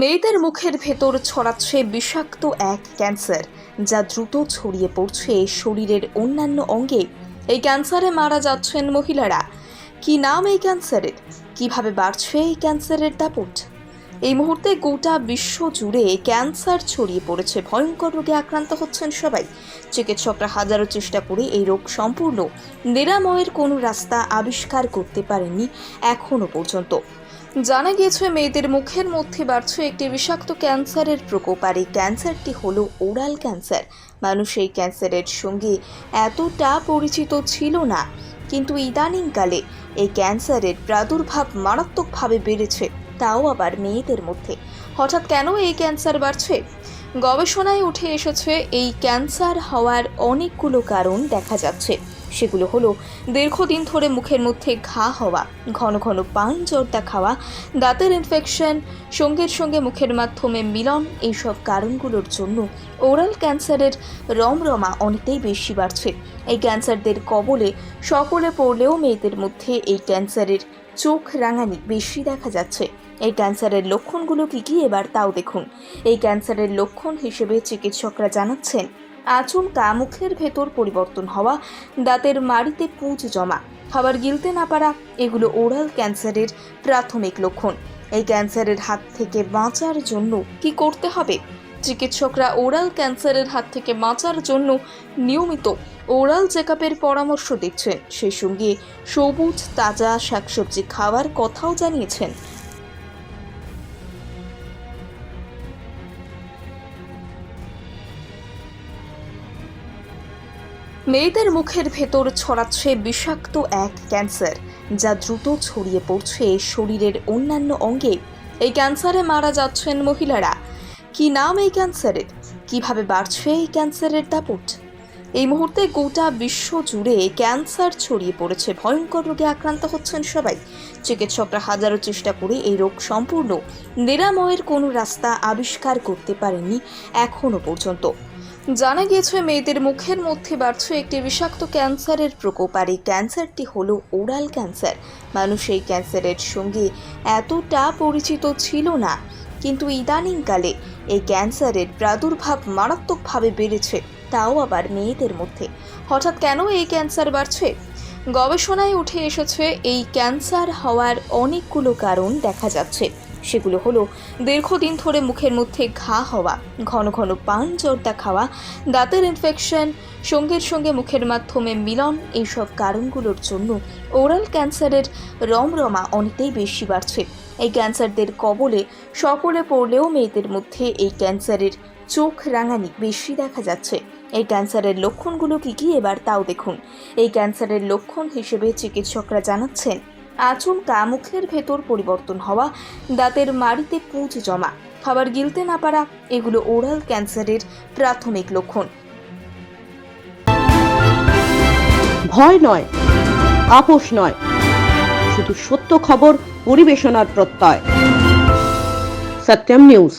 মেয়েদের মুখের ভেতর ছড়াচ্ছে বিষাক্ত এক ক্যান্সার, যা দ্রুত ছড়িয়ে পড়ছে শরীরের অন্যান্য অঙ্গে। এই ক্যান্সারে মারা যাচ্ছেন মহিলারা। কি নাম এই ক্যান্সারের? কীভাবে বাড়ছে এই ক্যান্সারের দাপট? এই মুহূর্তে গোটা বিশ্ব জুড়ে ক্যান্সার ছড়িয়ে পড়েছে। ভয়ঙ্কর রোগে আক্রান্ত হচ্ছেন সবাই। চিকিৎসকরা হাজারো চেষ্টা করে এই রোগ সম্পূর্ণ, নিরাময়ের কোনো রাস্তা আবিষ্কার করতে পারেননি এখনও পর্যন্ত। জানা গিয়েছে, মেয়েদের মুখের মধ্যে বাড়ছে একটি বিষাক্ত ক্যান্সারের প্রকোপ, আর এই ক্যান্সারটি হলো ওরাল ক্যান্সার। মানুষ এই ক্যান্সারের সঙ্গে এতটা পরিচিত ছিল না, কিন্তু ইদানিংকালে এই ক্যান্সারের প্রাদুর্ভাব মারাত্মকভাবে বেড়েছে, তাও আবার মেয়েদের মধ্যে। হঠাৎ কেন এই ক্যান্সার বাড়ছে? গবেষণায় উঠে এসেছে, এই ক্যান্সার হওয়ার অনেকগুলো কারণ দেখা যাচ্ছে। সেগুলো হলো দীর্ঘদিন ধরে মুখের মধ্যে ঘা হওয়া, ঘন ঘন পান জর্দা খাওয়া, দাঁতের ইনফেকশন সঙ্গের সঙ্গে মুখের মাধ্যমে মিলন এইসব কারণগুলোর জন্য ওরাল ক্যান্সারের রমরমা অনেকটাই বেশি বাড়ছে। এই ক্যান্সারদের কবলে সকলে পড়লেও মেয়েদের মধ্যে এই ক্যান্সারের চোখ রাঙানি বেশি দেখা যাচ্ছে। এই ক্যান্সারের লক্ষণগুলো কি কি এবার তাও দেখুন। এই ক্যান্সারের লক্ষণ হিসেবে চিকিৎসকরা জানাচ্ছেন আচমকা মুখের ভেতর পরিবর্তন হওয়া, দাঁতের মাড়িতে পুঁজ জমা, খাবার গিলতে না পারা, এগুলো ওরাল ক্যান্সারের প্রাথমিক লক্ষণ। এই ক্যান্সারের হাত থেকে বাঁচার জন্য কি করতে হবে? চিকিৎসকরা ওরাল ক্যান্সারের হাত থেকে বাঁচার জন্য নিয়মিত ওরাল চেকআপের পরামর্শ দিচ্ছেন। সেই সঙ্গে সবুজ, তাজা শাকসবজি খাওয়ার কথাও জানিয়েছেন মেয়েদের মুখের ভেতর ছড়াচ্ছে বিষাক্ত এক ক্যান্সার, যা দ্রুত ছড়িয়ে পড়ছে শরীরের অন্যান্য অঙ্গে। এই ক্যান্সারে মারা যাচ্ছেন মহিলারা। কি নাম এই ক্যান্সারের? কীভাবে বাড়ছে এই ক্যান্সারের দাপট? এই মুহূর্তে গোটা বিশ্ব জুড়ে ক্যান্সার ছড়িয়ে পড়েছে। ভয়ঙ্কর রোগে আক্রান্ত হচ্ছেন সবাই। চিকিৎসকরা হাজারো চেষ্টা করে এই রোগ সম্পূর্ণ, নিরাময়ের কোনো রাস্তা আবিষ্কার করতে পারেনি এখনও পর্যন্ত। জানা গিয়েছে, মেয়েদের মুখের মধ্যে বাড়ছে একটি বিষাক্ত ক্যান্সারের প্রকোপ, আর এই ক্যান্সারটি হলো ওরাল ক্যান্সার। মানুষ এই ক্যান্সারের সঙ্গে এতটা পরিচিত ছিল না, কিন্তু ইদানিংকালে এই ক্যান্সারের প্রাদুর্ভাব মারাত্মকভাবে বেড়েছে, তাও আবার মেয়েদের মধ্যে। হঠাৎ কেন এই ক্যান্সার বাড়ছে? গবেষণায় উঠে এসেছে, এই ক্যান্সার হওয়ার অনেকগুলো কারণ দেখা যাচ্ছে। সেগুলো হলো দীর্ঘদিন ধরে মুখের মধ্যে ঘা হওয়া, ঘন ঘন পান জর্দা খাওয়া, দাঁতের ইনফেকশন সঙ্গের সঙ্গে মুখের মাধ্যমে মিলন, এইসব কারণগুলোর জন্য ওরাল ক্যান্সারের রমরমা অনেকটাই বেশি বাড়ছে। এই ক্যান্সারদের কবলে সকলে পড়লেও মেয়েদের মধ্যে এই ক্যান্সারের চোখ রাঙানি বেশি দেখা যাচ্ছে। এই ক্যান্সারের লক্ষণগুলো কি কি এবার তাও দেখুন। এই ক্যান্সারের লক্ষণ হিসেবে চিকিৎসকরা জানাচ্ছেন, আচমকা মুখের ভেতর পরিবর্তন হওয়া, দাঁতের মাড়িতে পুঁজ জমা, খাবার গিলতে না পারা, এগুলো ওরাল ক্যান্সারের প্রাথমিক লক্ষণ। ভয় নয়, আপোষ নয়, শুধু সত্য খবর, পরিবেশনার প্রত্যয়। সত্যম নিউজ।